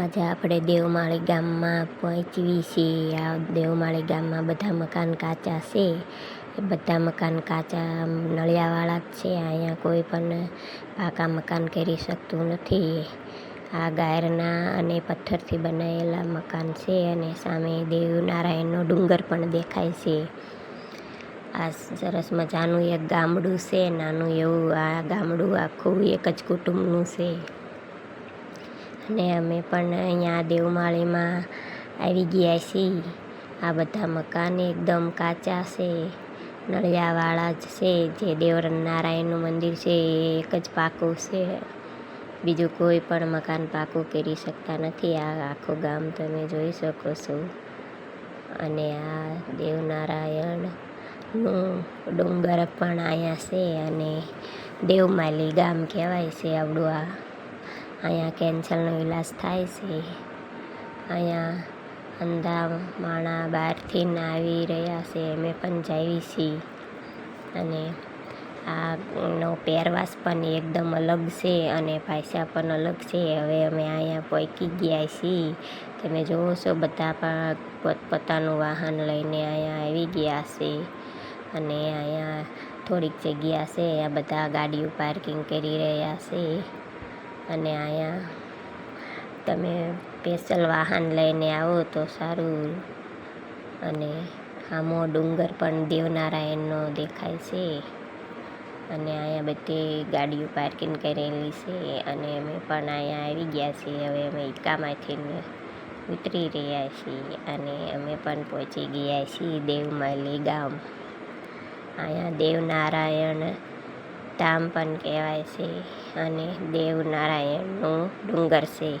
આજે આપણે દેવમાળી ગામમાં પહોંચવી છીએ આ દેવમાળી ગામમાં બધા મકાન કાચા છે. બધા મકાન કાચા નળિયાવાળા જ છે. અહીંયા કોઈ પણ પાકા મકાન કરી શકતું નથી. આ ગાયરના અને પથ્થરથી બનાવેલા મકાન છે અને સામે દેવનારાયણનો ડુંગર પણ દેખાય છે. આ સરસ મજાનું એક ગામડું છે. નાનું એવું આ ગામડું આખું એક જ કુટુંબનું છે. અને અમે પણ અહીંયા દેવમાળીમાં આવી ગયા છીએ. આ બધા મકાન એકદમ કાચા છે. નળિયાવાળા જ છે. જે દેવ નારાયણનું મંદિર છે એ એક જ પાકું છે. બીજું કોઈ પણ મકાન પાકું કરી શકતા નથી. આ આખું ગામ તમે જોઈ શકો છો. અને આ દેવનારાયણનું ડુંગર પણ અહીંયા છે અને દેવમાલી ગામ કહેવાય છે આવડું આ. અહીંયા કેન્સરનો ઈલાજ થાય છે. અહીંયા અંધા માણા બહારથી આવી રહ્યા છે. અમે પણ જઈએ છીએ. અને આનો પહેરવાસ પણ એકદમ અલગ છે અને પૈસા પણ અલગ છે. હવે અમે અહીંયા પહોંચી ગયા છીએ. તમે જોવો છો બધા પણ પોતપોતાનું વાહન લઈને અહીંયા આવી ગયા છે. અને અહીંયા થોડીક જગ્યા છે. આ બધા ગાડીઓ પાર્કિંગ કરી રહ્યા છે. અને અહીંયા તમે સ્પેશિયલ વાહન લઈને આવો તો સારું. અને આમો ડુંગર પણ દેવનારાયણનો દેખાય છે. અને અહીંયા બધી ગાડીઓ પાર્કિંગ કરેલી છે અને અમે પણ અહીંયા આવી ગયા છીએ. હવે અમે ઇકામાંથી ઉતરી રહ્યા છીએ અને અમે પણ પહોંચી ગયા છીએ દેવમાલી ગામ. અહીંયા દેવનારાયણ ધામ પણ કહેવાય છે અને દેવનારાયણનું ડુંગર છે.